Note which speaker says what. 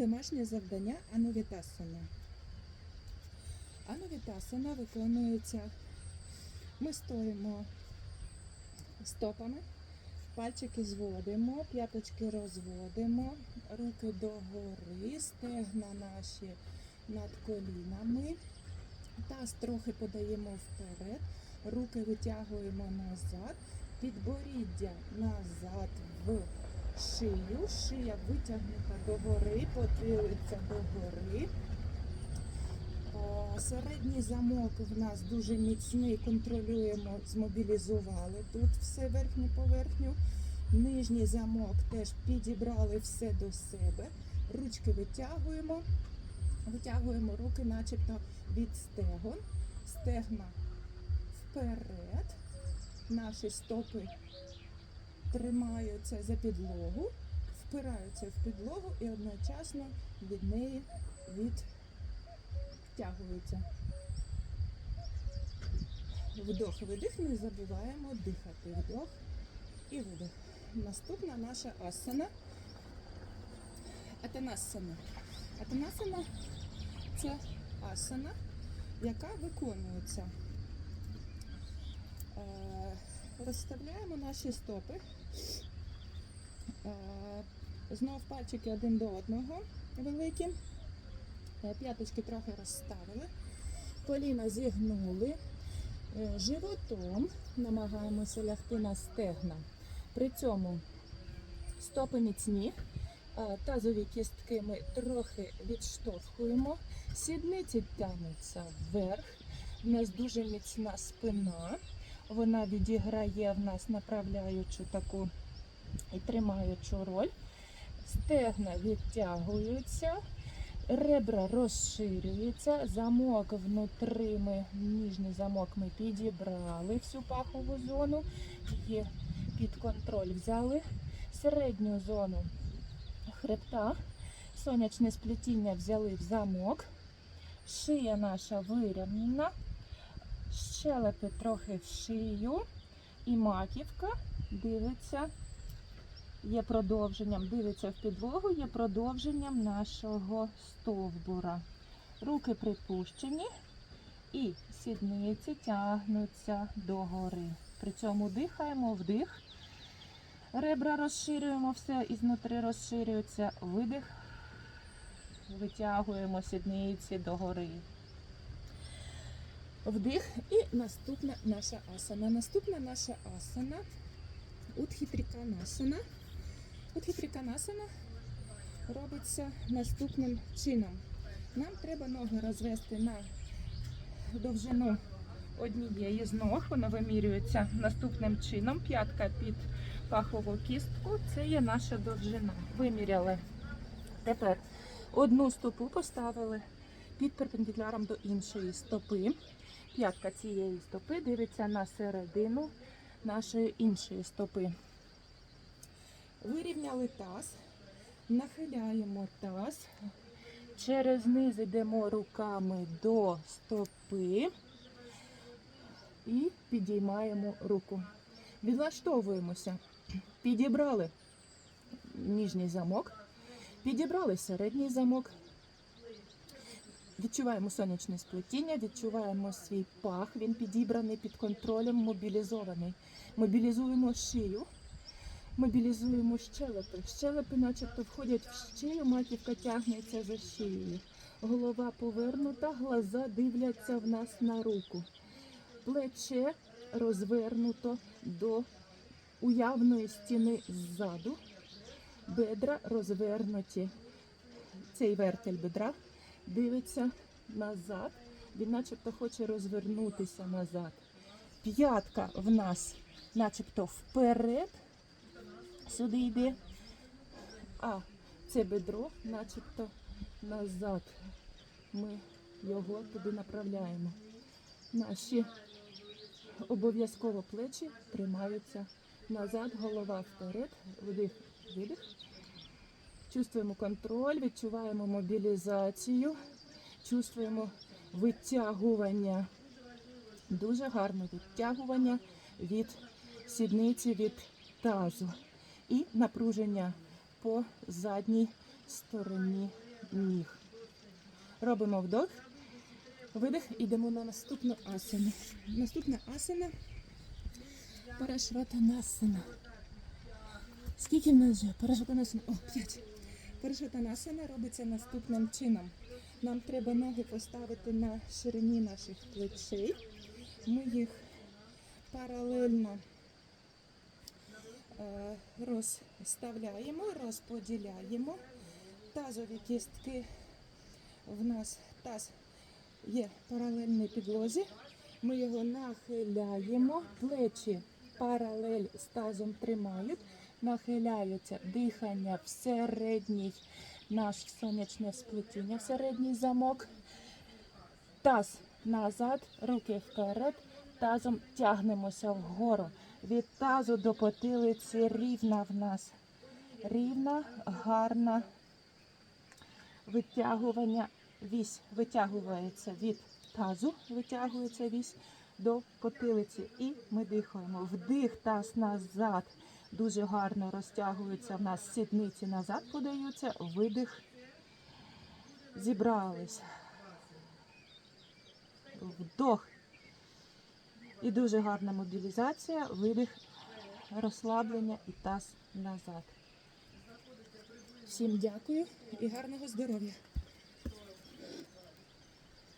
Speaker 1: домашнє завдання Анувітасана. Анувітасана виконується. Ми стоїмо стопами, пальчики зводимо, п'яточки розводимо, руки догори, стегна наші над колінами. Таз трохи подаємо вперед, руки витягуємо назад, підборіддя назад в шию, шия витягнута догори, потилиця догори. Середній замок в нас дуже міцний, контролюємо, змобілізували тут все верхню поверхню. Нижній замок теж підібрали все до себе. Ручки витягуємо, витягуємо руки, начебто від стегон, стегна вперед. Наші стопи тримаються за підлогу, впираються в підлогу і одночасно від неї відтягуються. Вдох, видих, не забуваємо дихати. Вдох і видих. Наступна наша асана. Атанасана. Атанасана це асана, яка виконується. Розставляємо наші стопи. Е, Знов пальчики один до одного великі. Е, П'яточки трохи розставили. Коліна зігнули. Е, Животом намагаємося лягти на стегна. При цьому стопи міцні, тазові кістки ми трохи відштовхуємо, сідниці тягнуться вверх. У нас дуже міцна спина. Вона відіграє в нас направляючу таку і тримаючу роль. Стегна відтягуються, ребра розширюються, замок внутри ми, ніжний замок ми підібрали всю пахову зону, її під контроль взяли, середню зону хребта, сонячне сплетіння взяли в замок, шия наша вирівняна, щелепи трохи в шию і маківка дивиться, є продовженням, дивиться в підлогу, є продовженням нашого стовбура. Руки припущені і сідниці тягнуться догори. При цьому дихаємо вдих. Ребра розширюємо, все ізнутри розширюється. Видих. Витягуємо сідниці догори. Вдих і наступна наша асана. Наступна наша асана Утхітріканасана. Утхітріканасана робиться наступним чином. Нам треба ноги розвести на довжину однієї з ног. Вона вимірюється наступним чином. П'ятка під пахову кістку. Це є наша довжина. Виміряли. Тепер одну стопу поставили під перпендикуляром до іншої стопи. П'ятка цієї стопи дивиться на середину нашої іншої стопи. Вирівняли таз, нахиляємо таз, через низ йдемо руками до стопи і підіймаємо руку. Відлаштовуємося. Підібрали ніжній замок, підібрали середній замок. Відчуваємо сонячне сплетіння, відчуваємо свій пах, він підібраний під контролем, мобілізований. Мобілізуємо шию, мобілізуємо щелепи. Щелепи начебто входять в шию, маківка тягнеться за шиєю. Голова повернута, глаза дивляться в нас на руку. Плече розвернуто до уявної стіни ззаду. Бедра розвернуті. Цей вертель бедра дивиться назад. Він начебто хоче розвернутися назад. П'ятка в нас начебто вперед. Сюди йде. А це бедро начебто назад. Ми його туди направляємо. Наші обов'язково плечі тримаються назад, голова вперед, вдих, видих. Чувствуємо контроль, відчуваємо мобілізацію, чувствуємо витягування. Дуже гарне відтягування від сідниці, від тазу. І напруження по задній стороні ніг. Робимо вдох, видих, ідемо на наступну асану. Наступна асана Парашватанасана. Скільки в нас вже? Парашватанасана. О, п'ять. Парашватанасана робиться наступним чином. Нам треба ноги поставити на ширині наших плечей. Ми їх паралельно е, розставляємо, розподіляємо. Тазові кістки в нас таз є паралельній підлозі. Ми його нахиляємо, плечі паралель з тазом тримають, нахиляються дихання в середній наш сонячне сплетіння, в середній замок. Таз назад, руки вперед, тазом тягнемося вгору. Від тазу до потилиці рівна в нас. Рівна, гарна витягування вісь витягується від тазу, витягується вісь до потилиці. І ми дихаємо. Вдих, таз назад. Дуже гарно розтягуються в нас сідниці назад подаються, видих. Зібрались. Вдох. І дуже гарна мобілізація, видих, розслаблення і таз назад. Всім дякую і гарного здоров'я!